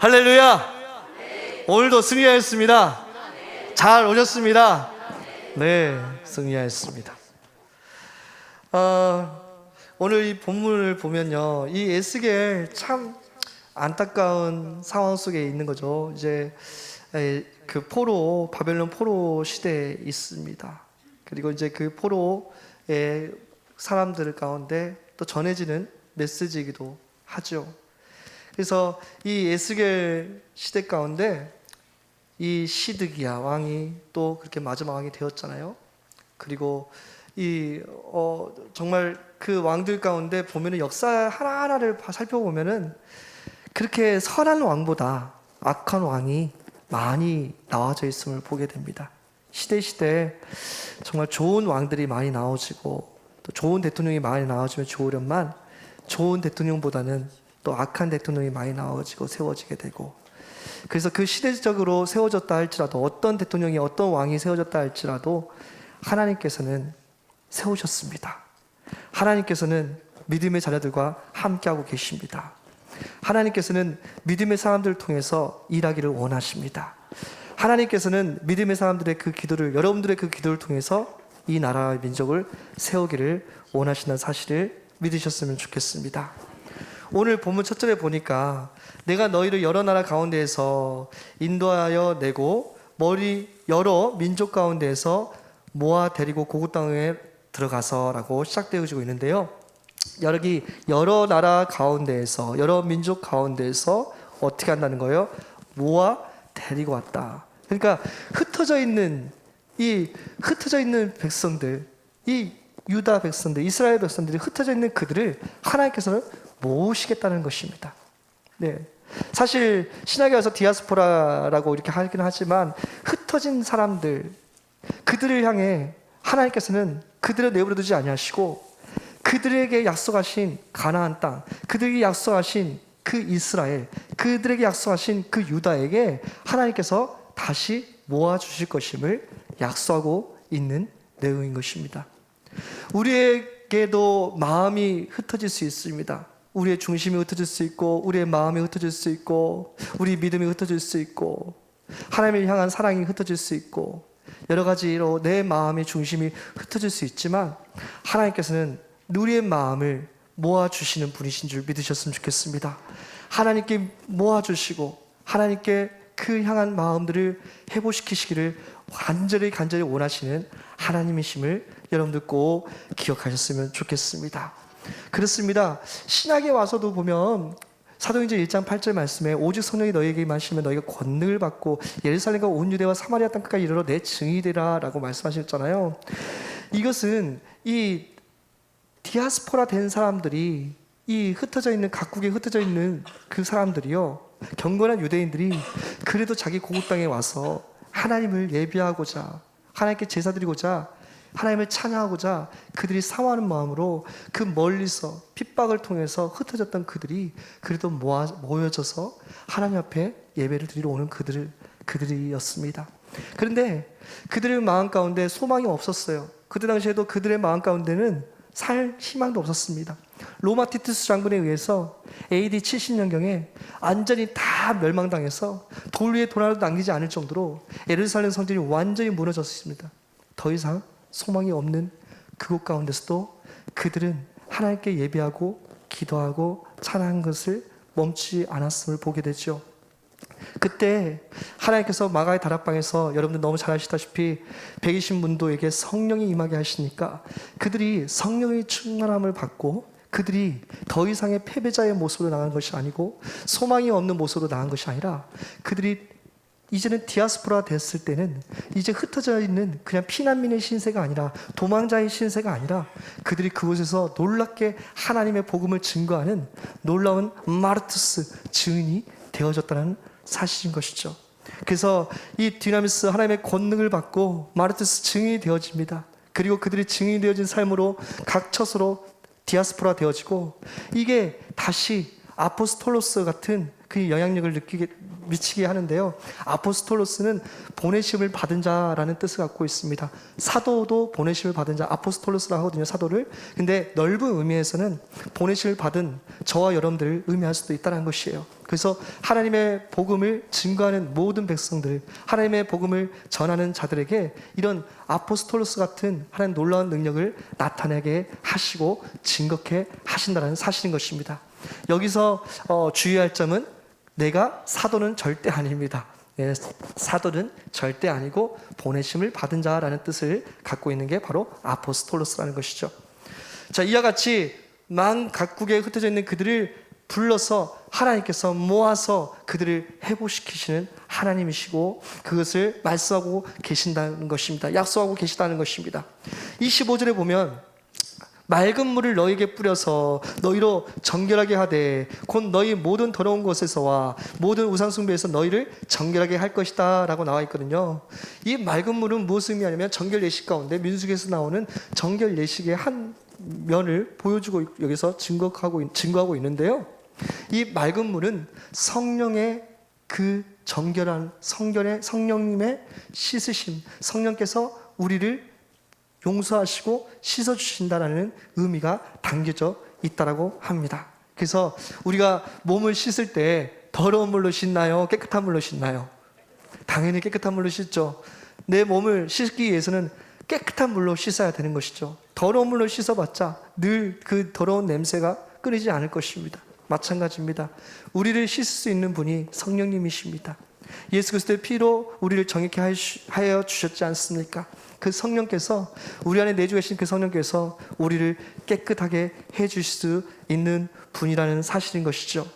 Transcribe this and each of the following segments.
할렐루야. 오늘도 승리하였습니다. 잘 오셨습니다. 네, 승리하였습니다. 어, 오늘 이 본문을 보면요, 이 에스겔 참 안타까운 상황 속에 있는 거죠. 이제 에, 그 포로 바벨론 포로 시대에 있습니다. 그리고 이제 그 포로의 사람들 가운데 또 전해지는 메시지이기도 하죠. 그래서 이 에스겔 시대 가운데 이 시드기야 왕이 또 그렇게 마지막 왕이 되었잖아요. 그리고 이 어, 정말 그 왕들 가운데 보면은 역사 하나 하나를 살펴보면은 그렇게 선한 왕보다 악한 왕이 많이 나와져 있음을 보게 됩니다. 시대 시대 정말 좋은 왕들이 많이 나오지고 또 좋은 대통령이 많이 나와주면 좋으련만 좋은 대통령보다는 또 악한 대통령이 많이 나와지고 세워지게 되고 그래서 그 시대적으로 세워졌다 할지라도 어떤 대통령이 어떤 왕이 세워졌다 할지라도 하나님께서는 세우셨습니다. 하나님께서는 믿음의 자녀들과 함께하고 계십니다. 하나님께서는 믿음의 사람들을 통해서 일하기를 원하십니다. 하나님께서는 믿음의 사람들의 그 기도를 여러분들의 그 기도를 통해서 이 나라의 민족을 세우기를 원하시는 사실을 믿으셨으면 좋겠습니다. 오늘 본문 첫 절에 보니까 내가 너희를 여러 나라 가운데에서 인도하여 내고 머리 여러 민족 가운데에서 모아 데리고 고국 땅에 들어가서라고 시작되어지고 있는데요. 여기 여러 나라 가운데에서 여러 민족 가운데에서 어떻게 한다는 거예요? 모아 데리고 왔다. 그러니까 흩어져 있는 이 흩어져 있는 백성들, 이 유다 백성들, 이스라엘 백성들이 흩어져 있는 그들을 하나님께서는 모으시겠다는 것입니다. 네. 사실 신학에 와서 디아스포라라고 이렇게 하긴 하지만 흩어진 사람들 그들을 향해 하나님께서는 그들을 내버려 두지 아니하시고 그들에게 약속하신 가나안 땅, 그들에게 약속하신 그 이스라엘, 그들에게 약속하신 그 유다에게 하나님께서 다시 모아 주실 것임을 약속하고 있는 내용인 것입니다. 우리에게도 마음이 흩어질 수 있습니다. 우리의 중심이 흩어질 수 있고, 우리의 마음이 흩어질 수 있고, 우리 믿음이 흩어질 수 있고, 하나님을 향한 사랑이 흩어질 수 있고, 여러 가지로 내 마음의 중심이 흩어질 수 있지만, 하나님께서는 우리의 마음을 모아주시는 분이신 줄 믿으셨으면 좋겠습니다. 하나님께 모아주시고, 하나님께 그 향한 마음들을 회복시키시기를 간절히 간절히 원하시는 하나님이심을 여러분들 꼭 기억하셨으면 좋겠습니다. 그렇습니다. 신학에 와서도 보면 사도행전 1장 8절 말씀에 오직 성령이 너희에게 마시면 너희가 권능을 받고 예루살렘과 온 유대와 사마리아 땅까지 이르러 내 증이 되라라고 말씀하셨잖아요. 이것은 이 디아스포라 된 사람들이 이 흩어져 있는 각국에 흩어져 있는 그 사람들이요 경건한 유대인들이 그래도 자기 고국 땅에 와서 하나님을 예비하고자 하나님께 제사 드리고자 하나님을 찬양하고자 그들이 사모하는 마음으로 그 멀리서 핍박을 통해서 흩어졌던 그들이 그래도 모아, 모여져서 하나님 앞에 예배를 드리러 오는 그들 그들이었습니다. 그런데 그들의 마음 가운데 소망이 없었어요. 그때 당시에도 그들의 마음 가운데는 살 희망도 없었습니다. 로마 티투스 장군에 의해서 AD 70년경에 완전히 다 멸망당해서 돌 위에 돌 하나도 남기지 않을 정도로 예루살렘 성전이 완전히 무너졌습니다. 더 이상 소망이 없는 그곳 가운데서도 그들은 하나님께 예배하고 기도하고 찬양한 것을 멈추지 않았음을 보게 되죠. 그때 하나님께서 마가의 다락방에서 여러분들 너무 잘 아시다시피 120문도에게 성령이 임하게 하시니까 그들이 성령의 충만함을 받고 그들이 더 이상의 패배자의 모습으로 나간 것이 아니고 소망이 없는 모습으로 나간 것이 아니라 그들이 이제는 디아스포라 됐을 때는 이제 흩어져 있는 그냥 피난민의 신세가 아니라 도망자의 신세가 아니라 그들이 그곳에서 놀랍게 하나님의 복음을 증거하는 놀라운 마르투스 증인이 되어졌다는 사실인 것이죠. 그래서 이 디나미스 하나님의 권능을 받고 마르투스 증인이 되어집니다. 그리고 그들이 증인이 되어진 삶으로 각 처소로 디아스포라 되어지고 이게 다시 아포스톨로스 같은 그 영향력을 느끼게 미치게 하는데요. 아포스톨로스는 보내심을 받은 자라는 뜻을 갖고 있습니다. 사도도 보내심을 받은 자 아포스톨로스라고 하거든요. 사도를. 근데 넓은 의미에서는 보내심을 받은 저와 여러분들을 의미할 수도 있다는 것이에요. 그래서 하나님의 복음을 증거하는 모든 백성들, 하나님의 복음을 전하는 자들에게 이런 아포스톨로스 같은 하나님 놀라운 능력을 나타내게 하시고 증거케 하신다는 사실인 것입니다. 여기서 어, 주의할 점은 내가 사도는 절대 아닙니다. 예, 사도는 절대 아니고 보내심을 받은 자라는 뜻을 갖고 있는 게 바로 아포스톨로스라는 것이죠. 자, 이와 같이 만 각국에 흩어져 있는 그들을 불러서 하나님께서 모아서 그들을 회복시키시는 하나님이시고 그것을 말씀하고 계신다는 것입니다. 약속하고 계시다는 것입니다. 25절에 보면 맑은 물을 너에게 뿌려서 너희로 정결하게 하되 곧 너희 모든 더러운 곳에서와 모든 우상 숭배에서 너희를 정결하게 할 것이다 라고 나와 있거든요. 이 맑은 물은 무엇을 의미하냐면 정결 예식 가운데 민수기에서 나오는 정결 예식의 한 면을 보여주고 있- 여기서 증거하고 있- 증거하고 있는데요. 이 맑은 물은 성령의 그 정결한 성결의 성령님의 씻으심, 성령께서 우리를 용서하시고 씻어 주신다라는 의미가 담겨져 있다라고 합니다. 그래서 우리가 몸을 씻을 때 더러운 물로 씻나요? 깨끗한 물로 씻나요? 당연히 깨끗한 물로 씻죠. 내 몸을 씻기 위해서는 깨끗한 물로 씻어야 되는 것이죠. 더러운 물로 씻어봤자 늘 그 더러운 냄새가 끊이지 않을 것입니다. 마찬가지입니다. 우리를 씻을 수 있는 분이 성령님이십니다. 예수 그리스도의 피로 우리를 하시- 하여 주셨지 않습니까? 그 성령께서 우리 안에 내주 계신 그 성령께서 우리를 깨끗하게 해 주실 수 있는 분이라는 사실인 것이죠.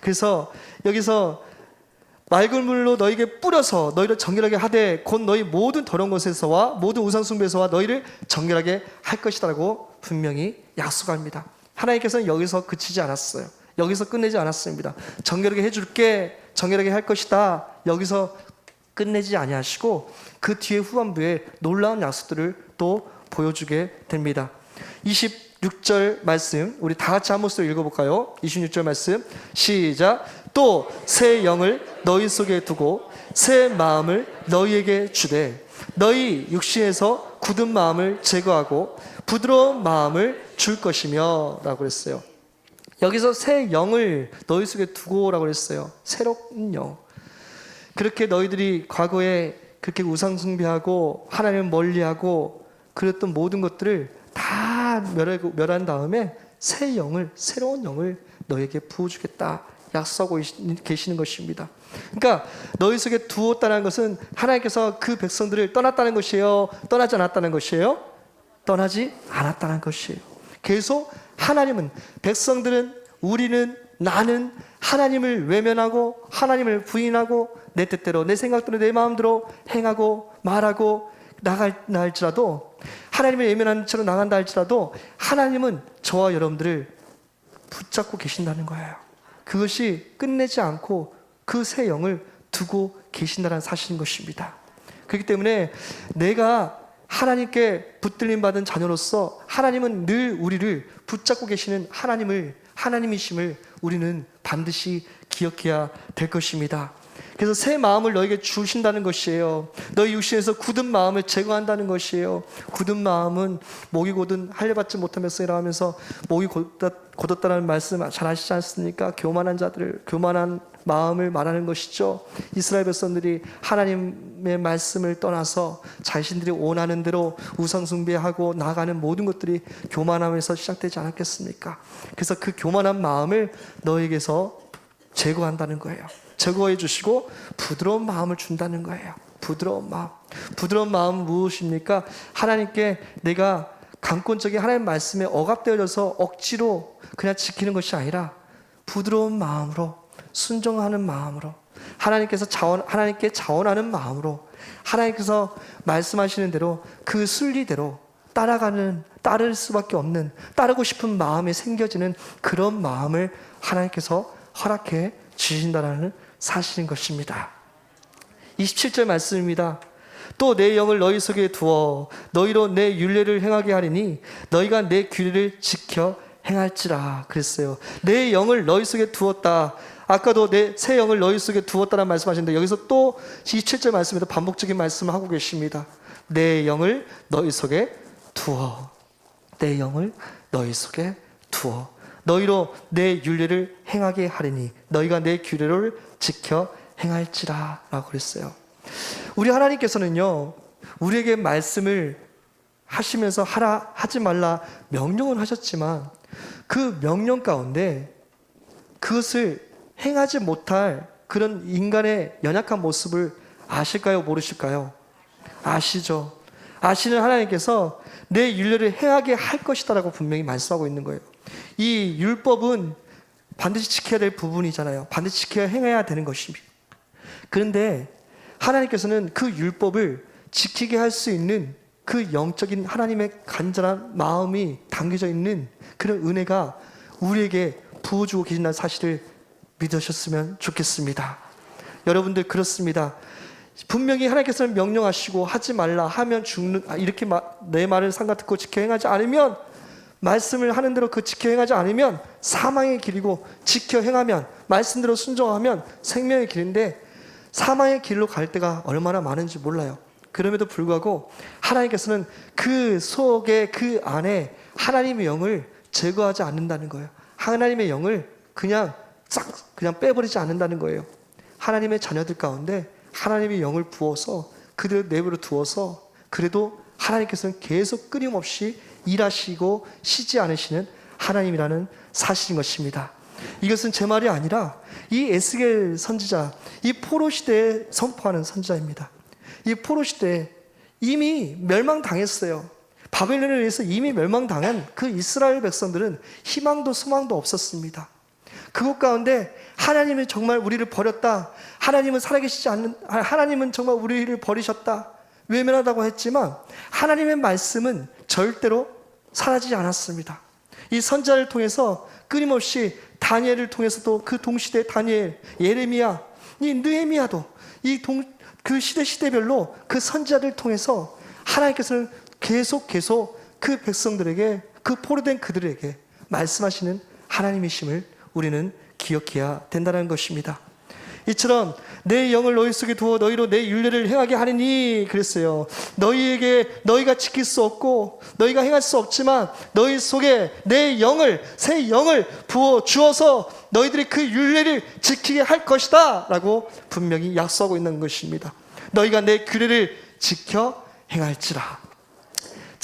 그래서 여기서 맑은 물로 너에게 뿌려서 너희를 정결하게 하되 곧 너희 모든 더러운 것에서와 모든 우상 숭배에서와 너희를 정결하게 할 것이다라고 분명히 약속합니다. 하나님께서는 여기서 그치지 않았어요. 여기서 끝내지 않았습니다. 정결하게 해줄게, 정결하게 할 것이다. 여기서 끝내지 아니하시고 그 뒤에 후반부에 놀라운 약속들을 또 보여주게 됩니다. 26절 말씀 우리 다 같이 한 목소리 읽어볼까요? 26절 말씀 시작 또 새 영을 너희 속에 두고 새 마음을 너희에게 주되 너희 육신에서 굳은 마음을 제거하고 부드러운 마음을 줄 것이며 라고 그랬어요. 여기서 새 영을 너희 속에 두고라고 그랬어요. 새로운 영. 그렇게 너희들이 과거에 그렇게 우상숭배하고 하나님을 멀리하고 그랬던 모든 것들을 다 멸하고 멸한 다음에 새 영을 새로운 영을 너에게 부어주겠다 약속하고 계시는 것입니다. 그러니까 너희 속에 두었다는 것은 하나님께서 그 백성들을 떠났다는 것이에요. 떠나지 않았다는 것이에요. 떠나지 않았다는 것이에요. 계속 하나님은 백성들은 우리는 나는 하나님을 외면하고 하나님을 부인하고 내 뜻대로 내 생각대로 내 마음대로 행하고 말하고 나갈 날지라도 하나님을 외면하는 채로 나간다 할지라도 하나님은 저와 여러분들을 붙잡고 계신다는 거예요. 그것이 끝내지 않고 그 새 영을 두고 계신다는 사실인 것입니다. 그렇기 때문에 내가 하나님께 붙들림 받은 자녀로서 하나님은 늘 우리를 붙잡고 계시는 하나님을 하나님이심을 우리는 반드시 기억해야 될 것입니다. 그래서 새 마음을 너에게 주신다는 것이에요. 너희 육신에서 굳은 마음을 제거한다는 것이에요. 굳은 마음은 목이 곧은 할례받지 백성이라 하면서 목이 곧다- 곧었다는 말씀 잘 아시지 않습니까? 교만한 자들을 교만한 마음을 말하는 것이죠. 이스라엘 백성들이 하나님의 말씀을 떠나서 자신들이 원하는 대로 우상 숭배하고 나가는 모든 것들이 교만함에서 시작되지 않았겠습니까? 그래서 그 교만한 마음을 너에게서 제거한다는 거예요. 제거해 주시고 부드러운 마음을 준다는 거예요. 부드러운 마음. 부드러운 마음은 무엇입니까? 하나님께 내가 강권적인 하나님 말씀에 억압되어져서 억지로 그냥 지키는 것이 아니라 부드러운 마음으로 순종하는 마음으로 하나님께서 자원 하나님께 자원하는 마음으로 하나님께서 말씀하시는 대로 그 순리대로 따라가는 따를 수밖에 없는 따르고 싶은 마음이 생겨지는 그런 마음을 하나님께서 허락해 주신다라는 사실인 것입니다. 27절 말씀입니다. 또 내 영을 너희 속에 두어 너희로 내 윤례를 행하게 하리니 너희가 내 규례를 지켜 행할지라 그랬어요. 내 영을 너희 속에 두었다. 아까도 내 새 영을 너희 속에 두었다는 말씀하셨는데 여기서 또 27절 말씀에도 반복적인 말씀을 하고 계십니다. 내 영을 너희 속에 두어. 내 영을 너희 속에 두어. 너희로 내 윤례를 행하게 하리니 너희가 내 규례를 지켜 행할지라라고 그랬어요. 우리 하나님께서는요. 우리에게 말씀을 하시면서 하라 하지 말라 명령을 하셨지만 그 명령 가운데 그것을 행하지 못할 그런 인간의 연약한 모습을 아실까요? 모르실까요? 아시죠. 아시는 하나님께서 내 윤례를 행하게 할 것이다라고 분명히 말씀하고 있는 거예요. 이 율법은 반드시 지켜야 될 부분이잖아요. 반드시 지켜야 행해야 되는 것입니다. 그런데 하나님께서는 그 율법을 지키게 할 수 있는 그 영적인 하나님의 간절한 마음이 담겨져 있는 그런 은혜가 우리에게 부어주고 계신다는 사실을 믿으셨으면 좋겠습니다. 여러분들 그렇습니다. 분명히 하나님께서는 명령하시고 하지 말라 하면 죽는 아, 이렇게 마- 내 말을 상가 듣고 지켜 행하지 않으면 말씀을 하는 대로 그 지켜 행하지 않으면 사망의 길이고 지켜 행하면 말씀대로 순종하면 생명의 길인데 사망의 길로 갈 때가 얼마나 많은지 몰라요. 그럼에도 불구하고 하나님께서는 그 속에 그 안에 하나님의 영을 제거하지 않는다는 거예요. 하나님의 영을 그냥 싹 그냥 빼버리지 않는다는 거예요. 하나님의 자녀들 가운데 하나님의 영을 부어서 그들 내버려 두어서 그래도 하나님께서는 계속 끊임없이 일하시고 쉬지 않으시는 하나님이라는 사실인 것입니다. 이것은 제 말이 아니라 이 에스겔 선지자, 이 포로 시대에 선포하는 선지자입니다. 이 포로 시대에 이미 멸망당했어요. 바벨론에 의해서 이미 멸망당한 그 이스라엘 백성들은 희망도 소망도 없었습니다. 그것 가운데 하나님은 정말 우리를 버렸다. 하나님은 살아계시지 않는, 아, 하나님은 정말 우리를 버리셨다. 외면하다고 했지만 하나님의 말씀은 절대로 사라지지 않았습니다. 이 선자를 통해서 끊임없이 다니엘을 통해서도 그 동시대 다니엘, 예레미야, 이 느헤미야도 이 동, 그 시대 시대별로 그 선자를 통해서 하나님께서는 계속 계속 그 백성들에게 그 포로된 그들에게 말씀하시는 하나님이심을 우리는 기억해야 된다는 것입니다. 이처럼 내 영을 너희 속에 두어 너희로 내 윤례를 행하게 하리니 그랬어요. 너희에게 너희가 지킬 수 없고 너희가 행할 수 없지만 너희 속에 내 영을 새 영을 부어 주어서 너희들이 그 윤례를 지키게 할 것이다라고 분명히 약속하고 있는 것입니다. 너희가 내 규례를 지켜 행할지라.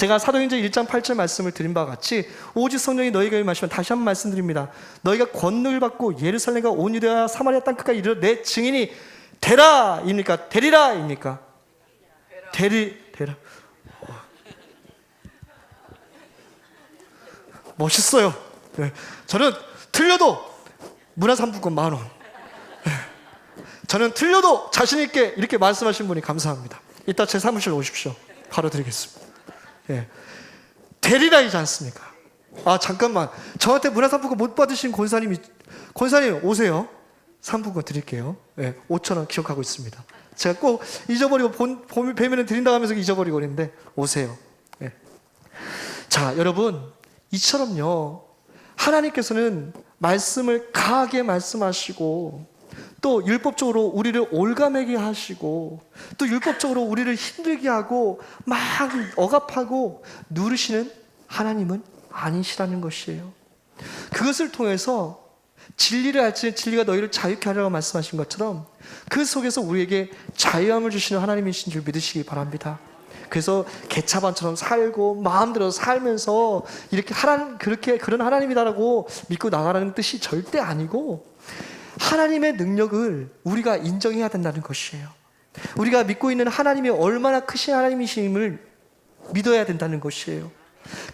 제가 사도행전 1장 8절 말씀을 드린 바와 같이 오직 성령이 너희에게 임하시면 다시 한번 말씀드립니다. 너희가 권능을 받고 예루살렘과 온 유대와 사마리아 땅 끝까지 이르러 내 증인이 되라입니까? 되리라입니까? 되리 되라. 멋있어요. 네. 저는 틀려도 문화상품권 만 원. 네. 저는 틀려도 자신 있게 이렇게 말씀하신 분이 감사합니다. 이따 제 사무실 오십시오. 바로 드리겠습니다. 예. 대리라이지 않습니까? 아 잠깐만. 저한테 문화상품권 못 받으신 권사님이 권사님 오세요. 상품권 드릴게요. 예, 5천 원 기억하고 있습니다. 제가 꼭 잊어버리고 본, 본 뵈면 드린다고 하면서 잊어버리고 그랬는데 오세요. 예. 자 여러분. 이처럼요. 하나님께서는 말씀을 강하게 말씀하시고 또 율법적으로 우리를 올가매게 하시고 또 율법적으로 우리를 힘들게 하고 막 억압하고 누르시는 하나님은 아니시라는 것이에요. 그것을 통해서 진리를 알지는 진리가 너희를 자유케 하라고 말씀하신 것처럼 그 속에서 우리에게 자유함을 주시는 하나님이신 줄 믿으시기 바랍니다. 그래서 개차반처럼 살고 마음대로 살면서 이렇게 하나님 그렇게 그런 하나님이다라고 믿고 나가라는 뜻이 절대 아니고 하나님의 능력을 우리가 인정해야 된다는 것이에요. 우리가 믿고 있는 하나님이 얼마나 크신 하나님이심을 믿어야 된다는 것이에요.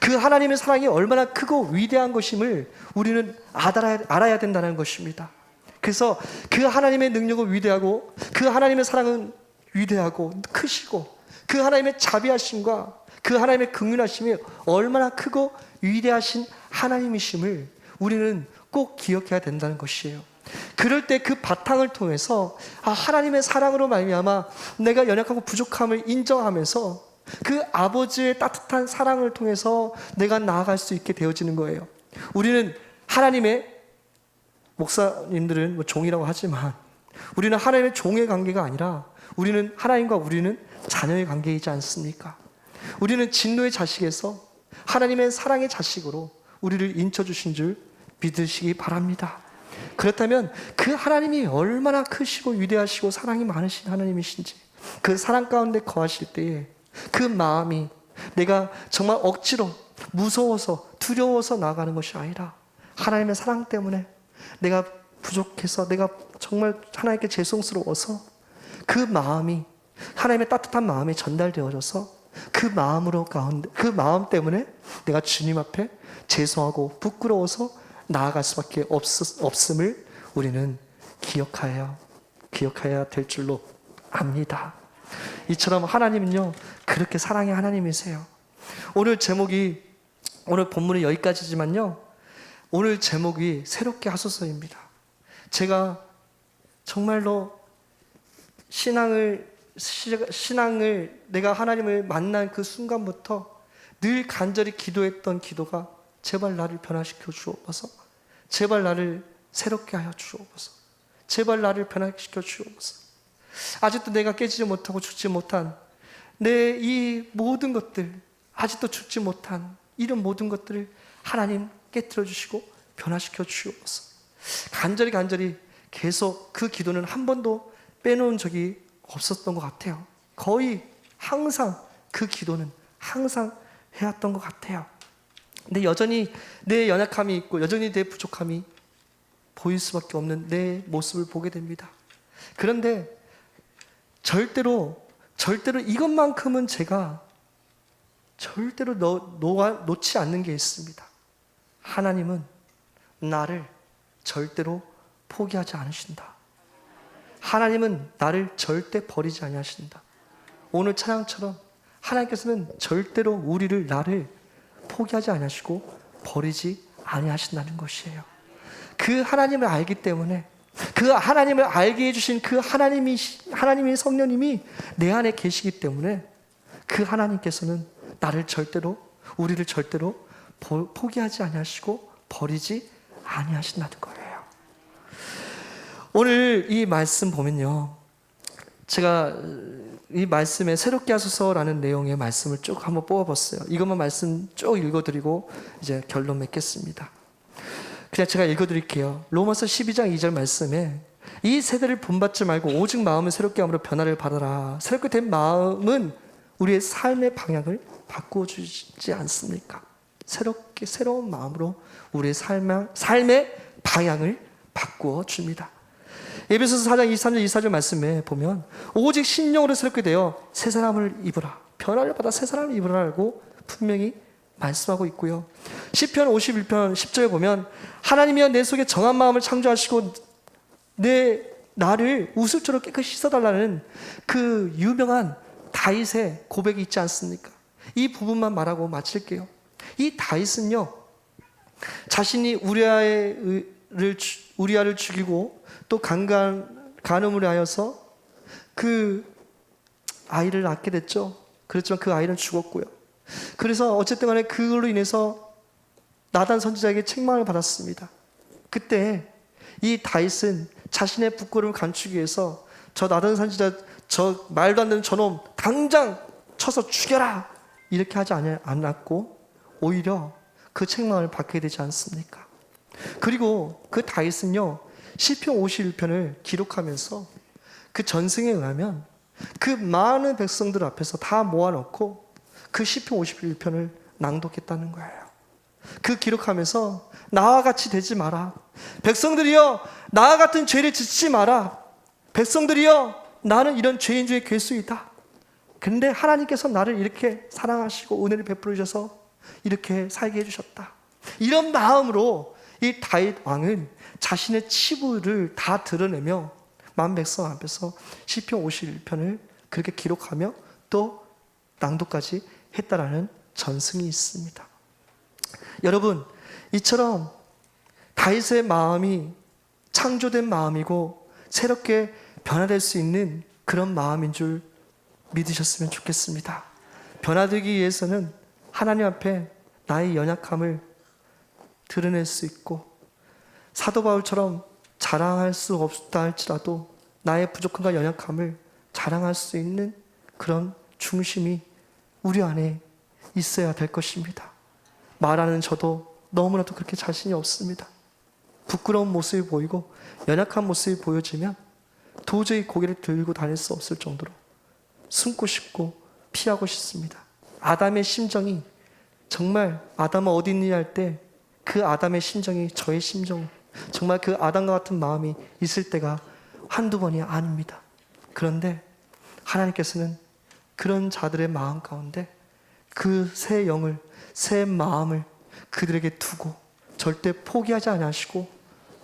그 하나님의 사랑이 얼마나 크고 위대한 것임을 우리는 알아야, 된다는 것입니다. 그래서 그 하나님의 능력은 위대하고 그 하나님의 사랑은 위대하고 크시고 그 하나님의 자비하심과 그 하나님의 긍휼하심이 얼마나 크고 위대하신 하나님이심을 우리는 꼭 기억해야 된다는 것이에요. 그럴 때 그 바탕을 통해서 아, 하나님의 사랑으로 말미암아 내가 연약하고 부족함을 인정하면서 그 아버지의 따뜻한 사랑을 통해서 내가 나아갈 수 있게 되어지는 거예요. 우리는 하나님의 목사님들은 뭐 종이라고 하지만 우리는 하나님의 종의 관계가 아니라 우리는 하나님과 우리는 자녀의 관계이지 않습니까? 우리는 진노의 자식에서 하나님의 사랑의 자식으로 우리를 인쳐 주신 줄 믿으시기 바랍니다. 그렇다면 그 하나님이 얼마나 크시고 위대하시고 사랑이 많으신 하나님이신지 그 사랑 가운데 거하실 때에 그 마음이 내가 정말 억지로 무서워서 두려워서 나가는 것이 아니라 하나님의 사랑 때문에 내가 부족해서 내가 정말 하나님께 죄송스러워서 그 마음이 하나님의 따뜻한 마음이 전달되어져서 그 마음으로 가운데 그 마음 때문에 내가 주님 앞에 죄송하고 부끄러워서 나아갈 수밖에 없, 없음을 우리는 기억하여 기억해야 될 줄로 압니다. 이처럼 하나님은요 그렇게 사랑의 하나님이세요. 오늘 제목이 오늘 본문은 여기까지지만요. 오늘 제목이 새롭게 하소서입니다. 제가 정말로 신앙을 시- 신앙을 내가 하나님을 만난 그 순간부터 늘 간절히 기도했던 기도가 제발 나를 변화시켜 주옵소서. 제발 나를 새롭게 하여 주옵소서. 제발 나를 변화시켜 주옵소서. 아직도 내가 깨지지 못하고 죽지 못한 내 이 모든 것들, 아직도 죽지 못한 이런 모든 것들을 하나님 깨뜨려 주시고 변화시켜 주옵소서. 간절히 간절히 계속 그 기도는 한 번도 빼놓은 적이 없었던 것 같아요. 거의 항상 그 기도는 항상 해왔던 것 같아요. 근데 여전히 내 연약함이 있고 여전히 내 부족함이 보일 수밖에 없는 내 모습을 보게 됩니다. 그런데 절대로 절대로 이것만큼은 제가 절대로 놓, 놓지 않는 게 있습니다. 하나님은 나를 절대로 포기하지 않으신다. 하나님은 나를 절대 버리지 아니하신다. 오늘 찬양처럼 하나님께서는 절대로 우리를 나를 포기하지 아니하시고 버리지 아니하신다는 것이에요. 그 하나님을 알기 때문에 그 하나님을 알게 해주신 그 하나님이 하나님의 성령님이 내 안에 계시기 때문에 그 하나님께서는 나를 절대로 우리를 절대로 보- 포기하지 아니하시고 버리지 아니하신다는 거예요. 오늘 이 말씀 보면요. 제가 이 말씀에 새롭게 하소서라는 내용의 말씀을 쭉 한번 뽑아봤어요. 이것만 말씀 쭉 읽어드리고 이제 결론 맺겠습니다. 그냥 제가 읽어드릴게요. 로마서 12장 2절 말씀에 이 세대를 본받지 말고 오직 마음을 새롭게 함으로 변화를 받아라. 새롭게 된 마음은 우리의 삶의 방향을 바꾸어 주지 않습니까? 새롭게 새로운 마음으로 우리의 삶의 방향을 바꾸어 줍니다. 에베소서 4장 23절 24절 말씀에 보면 오직 신령으로 새롭게 되어 새 사람을 입으라. 변화를 받아 새 사람을 입으라고 분명히 말씀하고 있고요. 시편 51편 10절에 보면 하나님이여 내 속에 정한 마음을 창조하시고 내 나를 우슬처럼 깨끗이 씻어달라는 그 유명한 다윗의 고백이 있지 않습니까? 이 부분만 말하고 마칠게요. 이 다윗은요 자신이 우리아를 우리아를 죽이고 또 강간 간음을 하여서 그 아이를 낳게 됐죠. 그렇지만 그 아이는 죽었고요. 그래서 어쨌든 간에 그걸로 인해서 나단 선지자에게 책망을 받았습니다. 그때 이 다윗은 자신의 부끄러움을 감추기 위해서 저 나단 선지자 저 말도 안 되는 저놈 당장 쳐서 죽여라 이렇게 하지 않- 않았고 오히려 그 책망을 받게 되지 않습니까? 그리고 그 다윗은요 시편 51편을 기록하면서 그 전승에 의하면 그 많은 백성들 앞에서 다 모아놓고 그 시편 51편을 낭독했다는 거예요. 그 기록하면서 나와 같이 되지 마라. 백성들이여 나와 같은 죄를 짓지 마라. 백성들이여 나는 이런 죄인 중에 괴수이다. 근데 하나님께서 나를 이렇게 사랑하시고 은혜를 베풀어 주셔서 이렇게 살게 해 주셨다. 이런 마음으로 이 다윗 왕은 자신의 치부를 다 드러내며 만 백성 앞에서 시편 51편을 그렇게 기록하며 또 낭독까지 했다라는 전승이 있습니다. 여러분, 이처럼 다윗의 마음이 창조된 마음이고 새롭게 변화될 수 있는 그런 마음인 줄 믿으셨으면 좋겠습니다. 변화되기 위해서는 하나님 앞에 나의 연약함을 드러낼 수 있고 사도 바울처럼 자랑할 수 없다 할지라도 나의 부족함과 연약함을 자랑할 수 있는 그런 중심이 우리 안에 있어야 될 것입니다. 말하는 저도 너무나도 그렇게 자신이 없습니다. 부끄러운 모습이 보이고 연약한 모습이 보여지면 도저히 고개를 들고 다닐 수 없을 정도로 숨고 싶고 피하고 싶습니다. 아담의 심정이 정말 아담은 어디 있느냐 할때 그 아담의 심정이 저의 심정, 정말 그 아담과 같은 마음이 있을 때가 한두 번이 아닙니다. 그런데 하나님께서는 그런 자들의 마음 가운데 그 새 영을, 새 마음을 그들에게 두고 절대 포기하지 아니하시고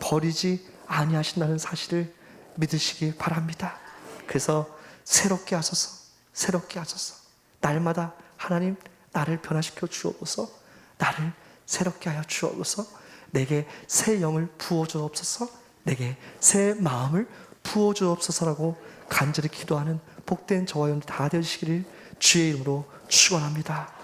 버리지 아니하신다는 사실을 믿으시기 바랍니다. 그래서 새롭게 하소서, 새롭게 하소서. 날마다 하나님 나를 변화시켜 주옵소서, 나를 새롭게 하여 주옵소서, 내게 새 영을 부어 주옵소서, 내게 새 마음을 부어 주옵소서라고 간절히 기도하는 복된 저와 여러분 다 되시기를 주의 이름으로 축원합니다.